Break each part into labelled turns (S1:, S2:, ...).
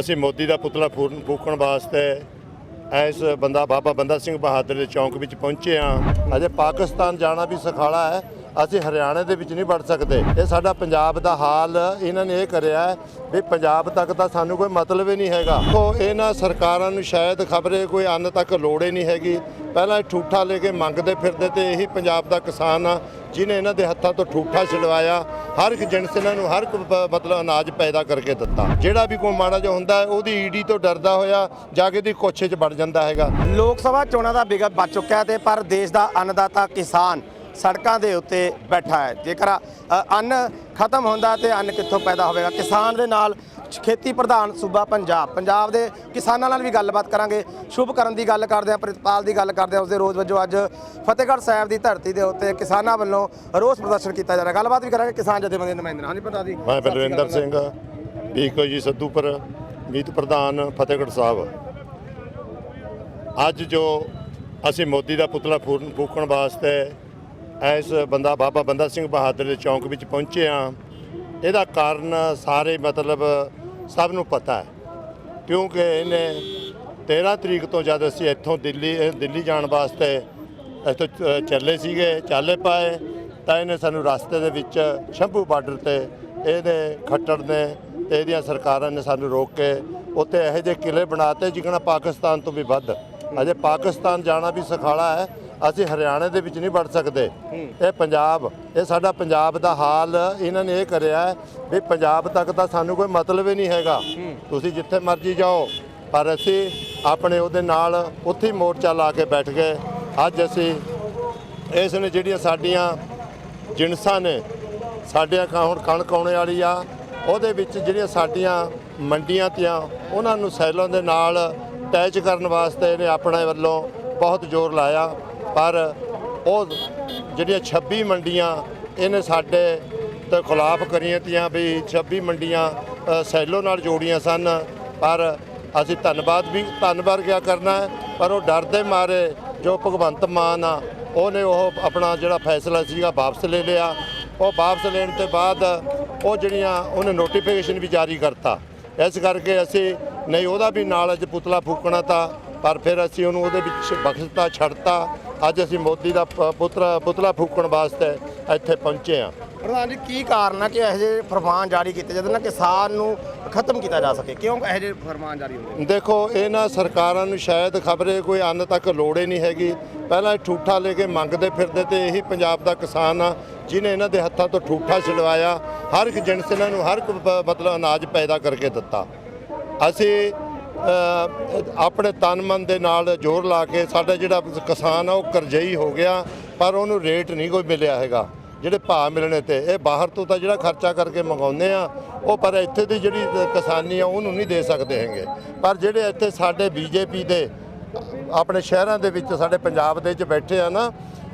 S1: ਅਸੀਂ ਮੋਦੀ ਦਾ ਪੁਤਲਾ ਫੂਰਨ- ਫੂਕਣ ਵਾਸਤੇ ਐਸ ਬੰਦਾ ਬਾਬਾ ਬੰਦਾ ਸਿੰਘ ਬਹਾਦਰ ਦੇ ਚੌਂਕ ਵਿੱਚ ਪਹੁੰਚੇ ਹਾਂ। ਅਜੇ ਪਾਕਿਸਤਾਨ ਜਾਣਾ ਵੀ ਸਖਾਲਾ ਹੈ। ਅਸੀਂ ਹਰਿਆਣੇ ਦੇ ਵਿੱਚ ਨਹੀਂ ਵੜ ਸਕਦੇ। ਇਹ ਸਾਡਾ ਪੰਜਾਬ ਦਾ ਹਾਲ ਇਹਨਾਂ ਨੇ ਇਹ ਕਰਿਆ ਵੀ ਪੰਜਾਬ ਤੱਕ ਤਾਂ ਸਾਨੂੰ ਕੋਈ ਮਤਲਬ ਹੀ ਨਹੀਂ ਹੈਗਾ। ਉਹ ਇਹਨਾਂ ਸਰਕਾਰਾਂ ਨੂੰ ਸ਼ਾਇਦ ਖਬਰੇ ਕੋਈ ਅੰਨ ਤੱਕ ਲੋੜ ਹੀ ਨਹੀਂ ਹੈਗੀ। ਪਹਿਲਾਂ ਠੂਠਾ ਲੈ ਕੇ ਮੰਗਦੇ ਫਿਰਦੇ ਤੇ ਇਹੀ ਪੰਜਾਬ ਦਾ ਕਿਸਾਨ ਆ ਜਿਨੇ ਇਹਨਾਂ ਦੇ ਹੱਥਾਂ ਤੋਂ ਠੂਠਾ ਛਡਵਾਇਆ ਹਰ ਇੱਕ ਜਿਣਸ ਇਹਨਾਂ ਨੂੰ ਹਰ ਇੱਕ ਮਤਲਬ ਅਨਾਜ ਪੈਦਾ ਕਰਕੇ ਦਿੱਤਾ। ਜਿਹੜਾ ਵੀ ਕੋਈ ਮਾੜਾ ਜਿਹਾ ਹੁੰਦਾ ਹੈ, ਉਹਦੀ ਈਡੀ ਤੋਂ ਡਰਦਾ ਹੋਇਆ ਜਾ ਕੇ ਦੀ ਕੋਛੇ 'ਚ ਵੜ ਜਾਂਦਾ ਹੈਗਾ।
S2: ਲੋਕ ਸਭਾ ਚੋਣਾਂ ਦਾ ਵਿਗਤ ਬਚ ਚੁੱਕਿਆ ਹੈ ਤੇ ਪਰ ਦੇਸ਼ ਦਾ ਅੰਨਦਾਤਾ ਕਿਸਾਨ ਸੜਕਾਂ ਦੇ ਉੱਤੇ ਬੈਠਾ ਹੈ। ਜੇਕਰ ਅੰਨ ਖਤਮ ਹੁੰਦਾ ਤੇ ਅੰਨ ਕਿੱਥੋਂ ਪੈਦਾ ਹੋਵੇਗਾ? ਕਿਸਾਨ ਦੇ ਨਾਲ ਖੇਤੀ ਪ੍ਰਧਾਨ ਸੂਬਾ ਪੰਜਾਬ। ਪੰਜਾਬ ਦੇ ਕਿਸਾਨਾਂ ਨਾਲ ਵੀ ਗੱਲਬਾਤ ਕਰਾਂਗੇ। ਸ਼ੁਭ ਕਰਨ ਦੀ ਗੱਲ ਕਰਦੇ ਹਾਂ ਪ੍ਰਿਤਪਾਲ ਦੀ ਗੱਲ ਕਰਦੇ ਹਾਂ। ਉਸਦੇ ਰੋਜ਼ ਵਜੋਂ ਅੱਜ ਫਤਿਹਗੜ੍ਹ ਸਾਹਿਬ ਦੀ ਧਰਤੀ ਦੇ ਉੱਤੇ ਕਿਸਾਨਾਂ ਵੱਲੋਂ ਰੋਸ ਪ੍ਰਦਰਸ਼ਨ ਕੀਤਾ ਜਾ ਰਿਹਾ। ਗੱਲਬਾਤ ਵੀ ਕਰਾਂਗੇ ਕਿਸਾਨ ਜਥੇਬੰਦੀ ਦੇ ਨੁਮਾਇੰਦੇ ਹਾਂਜੀ ਪ੍ਰਧਾਨ ਜੀ
S1: ਮੈਂ ਬਲਵਿੰਦਰ ਸਿੰਘ ਬੀਕੋ ਜੀ ਸੱਦੂਪੁਰ ਮੀਤ ਪ੍ਰਧਾਨ ਫਤਿਹਗੜ੍ਹ ਸਾਹਿਬ। ਅੱਜ ਜੋ ਅਸੀਂ ਮੋਦੀ ਦਾ ਪੁਤਲਾ ਫੂਕਣ ਵਾਸਤੇ ਐਸ ਬੰਦਾ ਬਾਬਾ ਬੰਦਾ ਸਿੰਘ ਬਹਾਦਰ ਦੇ ਚੌਂਕ ਵਿੱਚ ਪਹੁੰਚੇ ਹਾਂ। ਇਹਦਾ ਕਾਰਨ ਸਾਰੇ ਮਤਲਬ ਸਭ ਨੂੰ ਪਤਾ ਹੈ। ਕਿਉਂਕਿ ਇਹਨੇ 13 ਤਰੀਕ ਤੋਂ ਜਦ ਅਸੀਂ ਇੱਥੋਂ ਦਿੱਲੀ ਦਿੱਲੀ ਜਾਣ ਵਾਸਤੇ ਇੱਥੋਂ ਚ- ਚੱਲੇ ਸੀਗੇ, ਚਾਲੇ ਪਾਏ, ਤਾਂ ਇਹਨੇ ਸਾਨੂੰ ਰਸਤੇ ਦੇ ਵਿੱਚ ਸ਼ੰਭੂ ਬਾਰਡਰ ਤੇ ਇਹਦੇ ਖੱਟੜ ਨੇ ਤੇ ਇਹਦੀਆਂ ਸਰਕਾਰਾਂ ਨੇ ਸਾਨੂੰ ਰੋਕ ਕੇ ਉੱਥੇ ਇਹੋ ਜਿਹੇ ਕਿਲੇ ਬਣਾਤੇ ਜਿਕਣਾ ਪਾਕਿਸਤਾਨ ਤੋਂ ਵੀ ਵੱਧ। ਅਜੇ ਪਾਕਿਸਤਾਨ ਜਾਣਾ ਵੀ ਸਖਾਲਾ ਹੈ ਅਸੀਂ ਹਰਿਆਣੇ ਦੇ ਵਿੱਚ ਨਹੀਂ ਵੜ ਸਕਦੇ। ਇਹ ਪੰਜਾਬ ਇਹ ਸਾਡਾ ਪੰਜਾਬ ਦਾ ਹਾਲ ਇਹਨਾਂ ਨੇ ਇਹ ਕਰਿਆ ਵੀ ਪੰਜਾਬ ਤੱਕ ਤਾਂ ਸਾਨੂੰ ਕੋਈ ਮਤਲਬ ਹੀ ਨਹੀਂ ਹੈਗਾ। ਤੁਸੀਂ ਜਿੱਥੇ ਮਰਜ਼ੀ ਜਾਓ ਪਰ ਅਸੀਂ ਆਪਣੇ ਉਹਦੇ ਨਾਲ ਉੱਥੇ ਮੋਰਚਾ ਲਾ ਕੇ ਬੈਠ ਗਏ। ਅੱਜ ਅਸੀਂ ਇਸ ਨੇ ਜਿਹੜੀਆਂ ਸਾਡੀਆਂ ਜਿਣਸਾਂ ਨੇ ਸਾਡਿਆਂ ਕਾ ਹੁਣ ਕਣਕ ਆਉਣੇ ਵਾਲੀ ਆ ਉਹਦੇ ਵਿੱਚ ਜਿਹੜੀਆਂ ਸਾਡੀਆਂ ਮੰਡੀਆਂ ਤੀਆਂ ਉਹਨਾਂ ਨੂੰ ਸੈਲਾਂ ਦੇ ਨਾਲ ਅਟੈਚ ਕਰਨ ਵਾਸਤੇ ਇਹਨੇ ਆਪਣੇ ਵੱਲੋਂ ਬਹੁਤ ਜ਼ੋਰ ਲਾਇਆ। ਪਰ ਉਹ ਜਿਹੜੀਆਂ 26 ਮੰਡੀਆਂ ਇਹਨੇ ਸਾਡੇ ਤੇ ਖਿਲਾਫ ਕਰੀਆਂ ਤੀਆਂ ਵੀ 26 ਮੰਡੀਆਂ ਸੈਲੋ ਨਾਲ ਜੋੜੀਆਂ ਸਨ। ਪਰ ਅਸੀਂ ਧੰਨਵਾਦ ਵੀ, ਧੰਨਵਾਦ ਕਿਆ ਕਰਨਾ ਪਰ ਉਹ ਡਰਦੇ ਮਾਰੇ ਜੋ ਭਗਵੰਤ ਮਾਨ ਆ, ਉਹਨੇ ਉਹ ਆਪਣਾ ਜਿਹੜਾ ਫੈਸਲਾ ਸੀਗਾ ਵਾਪਸ ਲੈ ਲਿਆ। ਉਹ ਵਾਪਸ ਲੈਣ ਤੋਂ ਬਾਅਦ ਉਹ ਜਿਹੜੀਆਂ ਉਹਨੇ ਨੋਟੀਫਿਕੇਸ਼ਨ ਵੀ ਜਾਰੀ ਕਰਤਾ। ਇਸ ਕਰਕੇ ਅਸੀਂ ਨਹੀਂ ਉਹਦਾ ਵੀ ਨਾਲ ਅੱਜ ਪੁਤਲਾ ਫੂਕਣਾ ਤਾਂ, ਪਰ ਫਿਰ ਅਸੀਂ ਉਹਨੂੰ ਉਹਦੇ ਵਿੱਚ ਬਖਸ਼ਤਾ, ਛੱਡਤਾ। ਅੱਜ ਅਸੀਂ ਮੋਦੀ ਦਾ ਪ- ਪੁਤਲਾ ਫੂਕਣ ਵਾਸਤੇ ਇੱਥੇ ਪਹੁੰਚੇ ਹਾਂ।
S2: ਪ੍ਰਧਾਨ ਜੀ ਕੀ ਕਾਰਨ ਹੈ ਕਿ ਇਹੋ ਜਿਹੇ ਫਰਮਾਨ ਜਾਰੀ ਕੀਤੇ ਜਾਂਦੇ ਨੇ ਕਿਸਾਨ ਨੂੰ ਖਤਮ ਕੀਤਾ ਜਾ ਸਕੇ? ਕਿਉਂ ਇਹੋ ਜਿਹੇ ਫਰਮਾਨ ਜਾਰੀ ਹੁੰਦੇ
S1: ਦੇਖੋ ਇਹਨਾਂ ਸਰਕਾਰਾਂ ਨੂੰ ਸ਼ਾਇਦ ਖਬਰੇ ਕੋਈ ਅੰਨ ਤੱਕ ਲੋੜ ਹੀ ਨਹੀਂ ਹੈਗੀ। ਪਹਿਲਾਂ ਇਹ ਠੂਠਾ ਲੈ ਕੇ ਮੰਗਦੇ ਫਿਰਦੇ ਤੇ ਇਹੀ ਪੰਜਾਬ ਦਾ ਕਿਸਾਨ ਆ ਜਿਨੇ ਇਹਨਾਂ ਦੇ ਹੱਥਾਂ ਤੋਂ ਠੂਠਾ ਛਡਵਾਇਆ ਹਰ ਇੱਕ ਜਿਣਸ ਇਹਨਾਂ ਨੂੰ ਹਰ ਇੱਕ ਮਤਲਬ ਅਨਾਜ ਪੈਦਾ ਕਰਕੇ ਦਿੱਤਾ। ਅਸੀਂ ਆਪਣੇ ਤਨ ਮਨ ਦੇ ਨਾਲ ਜ਼ੋਰ ਲਾ ਕੇ ਸਾਡਾ ਜਿਹੜਾ ਕਿਸਾਨ ਆ, ਉਹ ਕਰਜ਼ਈ ਹੋ ਗਿਆ, ਪਰ ਉਹਨੂੰ ਰੇਟ ਨਹੀਂ ਕੋਈ ਮਿਲਿਆ ਹੈਗਾ। ਜਿਹੜੇ ਭਾਅ ਮਿਲਣੇ ਤੇ, ਇਹ ਬਾਹਰ ਤੋਂ ਤਾਂ ਜਿਹੜਾ ਖਰਚਾ ਕਰਕੇ ਮੰਗਾਉਂਦੇ ਆ, ਉਹ ਪਰ ਇੱਥੇ ਦੀ ਜਿਹੜੀ ਕਿਸਾਨੀ ਆ, ਉਹਨੂੰ ਨਹੀਂ ਦੇ ਸਕਦੇ ਹੈਗੇ। ਪਰ ਜਿਹੜੇ ਇੱਥੇ ਸਾਡੇ ਬੀਜੇਪੀ ਦੇ ਆਪਣੇ ਸ਼ਹਿਰਾਂ ਦੇ ਵਿੱਚ, ਸਾਡੇ ਪੰਜਾਬ ਦੇ ਵਿੱਚ ਬੈਠੇ ਆ ਨਾ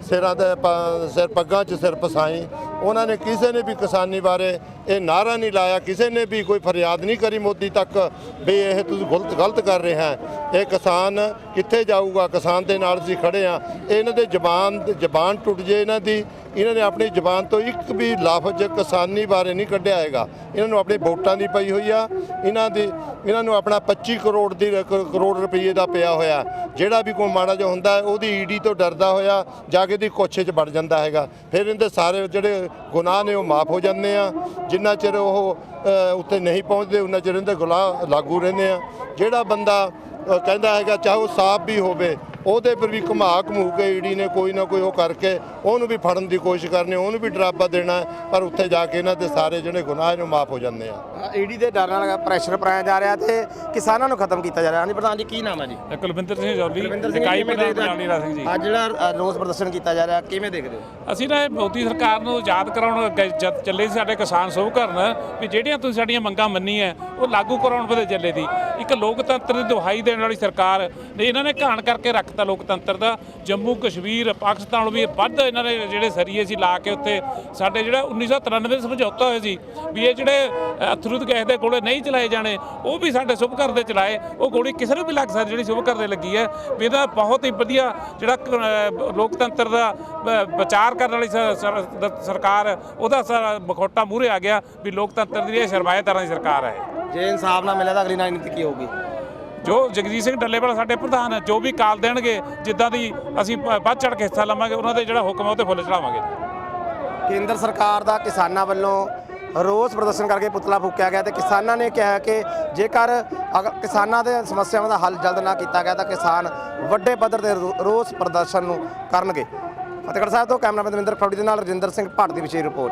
S1: ਸਿਰਾਂ ਦੇ ਪ- ਸਿਰ ਪੱਗਾਂ 'ਚ ਸਿਰ ਪਸਾਈ। ਉਹਨਾਂ ਨੇ ਕਿਸੇ ਨੇ ਵੀ ਕਿਸਾਨੀ ਬਾਰੇ ਇਹ ਨਾਰਾ ਨਹੀਂ ਲਾਇਆ, ਕਿਸੇ ਨੇ ਵੀ ਕੋਈ ਫਰਿਆਦ ਨਹੀਂ ਕਰੀ ਮੋਦੀ ਤੱਕ ਵੀ ਇਹ ਤੁਸੀਂ ਗਲਤ ਗਲਤ ਕਰ ਰਹੇ ਹੈ। ਇਹ ਕਿਸਾਨ ਕਿੱਥੇ ਜਾਊਗਾ? ਕਿਸਾਨ ਦੇ ਨਾਲ ਅਸੀਂ ਖੜੇ ਆ ਇਹਨਾਂ ਦੇ ਜ਼ਬਾਨ ਜ਼ਬਾਨ ਟੁੱਟ ਜੇ ਇਹਨਾਂ ਦੀ। ਇਹਨਾਂ ਨੇ ਆਪਣੀ ਜ਼ਬਾਨ ਤੋਂ ਇੱਕ ਵੀ ਲਫ਼ਜ਼ ਕਿਸਾਨੀ ਬਾਰੇ ਨਹੀਂ ਕੱਢਿਆ ਹੈਗਾ। ਇਹਨਾਂ ਨੂੰ ਆਪਣੀ ਵੋਟਾਂ ਦੀ ਪਈ ਹੋਈ ਆ। ਇਹਨਾਂ ਦੀ ਇਹਨਾਂ ਨੂੰ ਆਪਣਾ 25 ਕਰੋੜ ਦੀ ਰ- ਕਰੋੜ ਰੁਪਏ ਦਾ ਪਿਆ ਹੋਇਆ। ਜਿਹੜਾ ਵੀ ਕੋਈ ਮਾੜਾ ਜਿਹਾ ਹੁੰਦਾ ਹੈ, ਉਹਦੀ ਈਡੀ ਤੋਂ ਡਰਦਾ ਹੋਇਆ ਜਾ ਕੇ ਦੀ ਕੋਛੇ 'ਚ ਵੜ ਜਾਂਦਾ ਹੈਗਾ। ਫਿਰ ਇਹਦੇ ਸਾਰੇ ਜਿਹੜੇ ਗੁਨਾਹ ਨੇ ਉਹ ਮਾਫ ਹੋ ਜਾਂਦੇ ਆ। ਜਿੰਨਾ ਚਿਰ ਉਹ ਅ, ਉੱਤੇ ਨਹੀਂ ਪਹੁੰਚਦੇ ਉਹਨਾਂ ਚਿਰ ਇਹਦੇ ਗੁਨਾਹ ਲਾਗੂ ਰਹਿੰਦੇ ਆ। ਜਿਹੜਾ ਬੰਦਾ ਕਹਿੰਦਾ ਹੈਗਾ ਚਾਹੇ ਉਹ ਸਾਫ਼ ਵੀ ਹੋਵੇ ਉਹਦੇ ਪਰ ਵੀ ਘੁਮਾ ਘਮੂ ਕੇ ਈਡੀ ਨੇ ਕੋਈ ਨਾ ਕੋਈ ਉਹ ਕਰਕੇ ਉਹਨੂੰ ਵੀ ਫੜਨ ਦੀ ਕੋਸ਼ਿਸ਼ ਕਰਨੀ ਉਹਨੂੰ ਵੀ ਡਰਾਵਾ ਦੇਣਾ ਹੈ, ਪਰ ਉੱਥੇ ਜਾ ਕੇ ਇਹਨਾਂ ਦੇ ਸਾਰੇ ਜਿਹੜੇ ਗੁਨਾਹ ਨੇ ਮਾਫ ਹੋ ਜਾਂਦੇ ਆ।
S2: ਈਡੀ ਦੇ ਡਰ ਨਾਲ ਪ੍ਰੈਸ਼ਰ ਪਾਇਆ ਜਾ ਰਿਹਾ ਤੇ ਕਿਸਾਨਾਂ ਨੂੰ ਖਤਮ ਕੀਤਾ ਜਾ ਰਿਹਾ। ਹਾਂਜੀ ਪ੍ਰਧਾਨ ਜੀ ਕੀ ਨਾਮ ਹੈ ਜੀ?
S3: ਕੁਲਵਿੰਦਰ ਸਿੰਘ ਜੌਲੀ ਇਕਾਈ ਪ੍ਰਧਾਨ
S2: ਹੋ?
S3: ਲੀਲਾ ਸਿੰਘ ਜੀ।
S2: ਅੱਜ ਜਿਹੜਾ ਰੋਸ ਪ੍ਰਦਰਸ਼ਨ ਕੀਤਾ ਜਾ ਰਿਹਾ ਕਿਵੇਂ ਦੇਖਦੇ ਹੋ?
S3: ਅਸੀਂ ਨਾ ਇਹ ਮੋਦੀ ਸਰਕਾਰ ਨੂੰ ਯਾਦ ਕਰਾਉਣ ਜਦ ਚੱਲੇ ਸੀ ਸਾਡੇ ਕਿਸਾਨ ਸੋਭ ਕਰਨ ਵੀ ਜਿਹੜੀਆਂ ਤੁਸੀਂ ਸਾਡੀਆਂ ਮੰਗਾਂ ਮੰਨੀਆਂ ਉਹ ਲਾਗੂ ਕਰਾਉਣ ਬਦੇ ਚੱਲੇ ਦੀ ਇੱਕ ਲੋਕਤੰਤਰ ਦੀ ਦੁਹਾਈ ਦੇਣ ਵਾਲੀ ਸਰਕਾਰ ਨੇ ਇਹਨਾਂ ਨੇ ਘਾਣ ਕਰਕੇ ਰੱਖਤਾ ਲੋਕਤੰਤਰ ਦਾ, ਜੰਮੂ, ਕਸ਼ਮੀਰ, ਪਾਕਿਸਤਾਨ ਨੂੰ ਵੀ ਵੱਧ ਇਹਨਾਂ ਨੇ ਜਿਹੜੇ ਸਰੀਏ ਸੀ ਲਾ ਕੇ ਉੱਥੇ ਸਾਡੇ ਜਿਹੜਾ 1993 ਦੇ ਸਮਝੌਤਾ ਹੋਇਆ ਸੀ ਵੀ ਇਹ ਜਿਹੜੇ ਅਥਰੂਦ ਗੈਸ ਦੇ ਗੋਲੇ ਨਹੀਂ ਚਲਾਏ ਜਾਣੇ, ਉਹ ਵੀ ਸਾਡੇ ਸੁਭ ਘਰ ਦੇ ਚਲਾਏ, ਉਹ ਗੋਲੀ ਕਿਸੇ ਨੂੰ ਵੀ ਲੱਗ ਸਕਦੀ ਜਿਹੜੀ ਸੁਭ ਘਰ ਦੇ ਲੱਗੀ ਹੈ, ਵੀ ਇਹਦਾ ਬਹੁਤ ਹੀ ਵਧੀਆ ਜਿਹੜਾ ਲੋਕਤੰਤਰ ਦਾ ਵਿਚਾਰ ਕਰਨ ਵਾਲੀ ਸਰਕਾਰ, ਉਹਦਾ ਬਖੋਟਾ ਮੂਹਰੇ ਆ ਗਿਆ ਵੀ ਲੋਕਤੰਤਰ ਦੀ ਇਹ ਸ਼ਰਮਾਏਦਾਰਾਂ ਦੀ ਸਰਕਾਰ ਹੈ।
S2: ਜੇ ਇਨਸਾਫ ਨਾ ਮਿਲਿਆ ਤਾਂ ਅਗਲੀ ਰਾਜਨੀਤੀ ਕੀ ਹੋਊਗੀ?
S3: ਜੋ ਜਗਜੀਤ ਸਿੰਘ ਡੱਲੇਵਾਲ ਸਾਡੇ ਪ੍ਰਧਾਨ ਹੈ, ਜੋ ਵੀ ਕਾਲ ਦੇਣਗੇ, ਜਿੱਦਾਂ ਦੀ ਅਸੀਂ ਵੱਧ ਚੜ ਕੇ ਹਿੱਸਾ ਲਵਾਂਗੇ, ਉਹਨਾਂ ਦੇ ਜਿਹੜਾ ਹੁਕਮ ਹੈ, ਉਹ ਤੇ ਫੁੱਲ ਚੜਾਵਾਂਗੇ
S2: ਕੇਂਦਰ ਸਰਕਾਰ ਦਾ ਕਿਸਾਨਾਂ ਵੱਲੋਂ ਰੋਸ ਪ੍ਰਦਰਸ਼ਨ ਕਰਕੇ ਪੁਤਲਾ ਫੂਕਿਆ ਗਿਆ ਤੇ ਕਿਸਾਨਾਂ ਨੇ ਕਿਹਾ ਕਿ ਜੇਕਰ ਅਗਰ ਕਿਸਾਨਾਂ ਦੇ ਸਮੱਸਿਆਵਾਂ ਦਾ ਹੱਲ ਜਲਦ ਨਾ ਕੀਤਾ ਗਿਆ ਤਾਂ ਕਿਸਾਨ ਵੱਡੇ ਪੱਧਰ ਤੇ ਰੋ- ਰੋਸ ਪ੍ਰਦਰਸ਼ਨ ਨੂੰ ਕਰਨਗੇ। ਫਤਿਹਗੜ੍ਹ ਸਾਹਿਬ ਤੋਂ ਕੈਮਰਾਮੈਨ ਦਵਿੰਦਰ ਖਰੋੜੀ ਦੇ ਨਾਲ ਰਜਿੰਦਰ ਸਿੰਘ ਭੱਟ ਦੀ ਵਿਸ਼ੇਸ਼ ਰਿਪੋਰਟ।